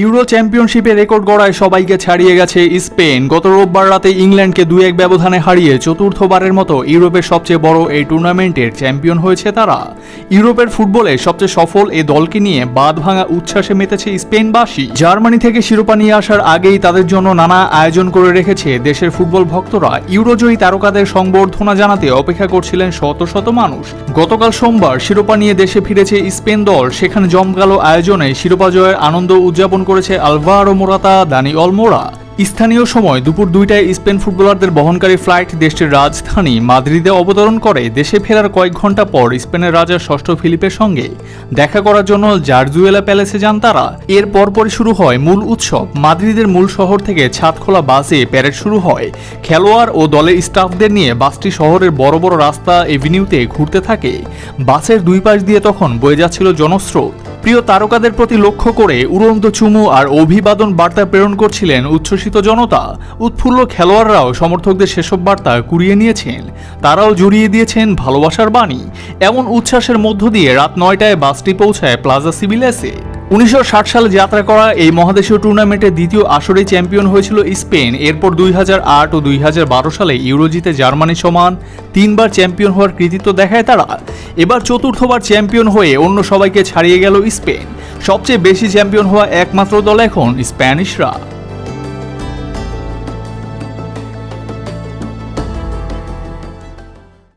Euro চ্যাম্পিয়নশিপে record গড়ায় সবাইকে ছাড়িয়ে গেছে স্পেন। গত রোববার রাতে ইংল্যান্ডকে দুই এক ব্যবধানে হারিয়ে চতুর্থবারের মতো ইউরোপের সবচেয়ে বড় এই টুর্নামেন্টের চ্যাম্পিয়ন হয়েছে তারা। ইউরোপের ফুটবলে সবচেয়ে সফল এই দলকে নিয়ে বাদ ভাঙা উচ্ছ্বাসে মেতেছে স্পেনবাসী। জার্মানি থেকে শিরোপা নিয়ে আসার আগেই তাদের জন্য নানা আয়োজন করে রেখেছে দেশের ফুটবল ভক্তরা। ইউরোজয়ী তারকাদের সংবর্ধনা জানাতে অপেক্ষা করছিলেন শত শত মানুষ। গতকাল সোমবার শিরোপা নিয়ে দেশে ফিরেছে স্পেন দল। সেখানে জমকালো আয়োজনে শিরোপা জয়ের আনন্দ উদযাপন করেছে আলভারো মোরাতা দানি অলমোরা স্থানীয় সময় দুপুর দুইটায় স্পেন ফুটবলারদের বহনকারী ফ্লাইট দেশটির রাজধানী মাদ্রিদে অবতরণ করে। দেশে ফেরার কয়েক ঘণ্টা পর স্পেনের রাজা ষষ্ঠ ফিলিপের সঙ্গে দেখা করার জন্য জার্জুয়েলা প্যালেসে যান তারা। এর পরপরই শুরু হয় মূল উৎসব। মাদ্রিদের মূল শহর থেকে ছাদখোলা বাসে প্যারেড শুরু হয়। খেলোয়াড় ও দলের স্টাফদের নিয়ে বাসটি শহরের বড় বড় রাস্তা, এভিনিউতে ঘুরতে থাকে। বাসের দুই পাশ দিয়ে তখন বয়ে যাচ্ছিল জনস্রোত। প্রিয় তারকাদের প্রতি লক্ষ্য করে উড়ন্ত চুমু আর অভিবাদন বার্তা প্রেরণ করছিলেন উচ্ছ্বসিত জনতা। উৎফুল্ল খেলোয়াড়রাও সমর্থকদের সেসব বার্তা কুড়িয়ে নিয়েছেন। তারাও জড়িয়ে দিয়েছেন ভালোবাসার বাণী। এমন উচ্ছ্বাসের মধ্য দিয়ে রাত নয়টায় বাসটি পৌঁছায় প্লাজা সিভিলেসে উনিশশো ষাট সালে যাত্রা করা এই মহাদেশীয় টুর্নামেন্টে দ্বিতীয় আসরে চ্যাম্পিয়ন হয়েছিল স্পেন। এরপর দুই হাজার আট ও দুই হাজার বারো সালে ইউরোজিতে জার্মানি সমান তিনবার চ্যাম্পিয়ন হওয়ার কৃতিত্ব দেখায় তারা। এবার চতুর্থবার চ্যাম্পিয়ন হয়ে অন্য সবাইকে ছাড়িয়ে গেল স্পেন। সবচেয়ে বেশি চ্যাম্পিয়ন হওয়া একমাত্র দল এখন স্প্যানিশরা।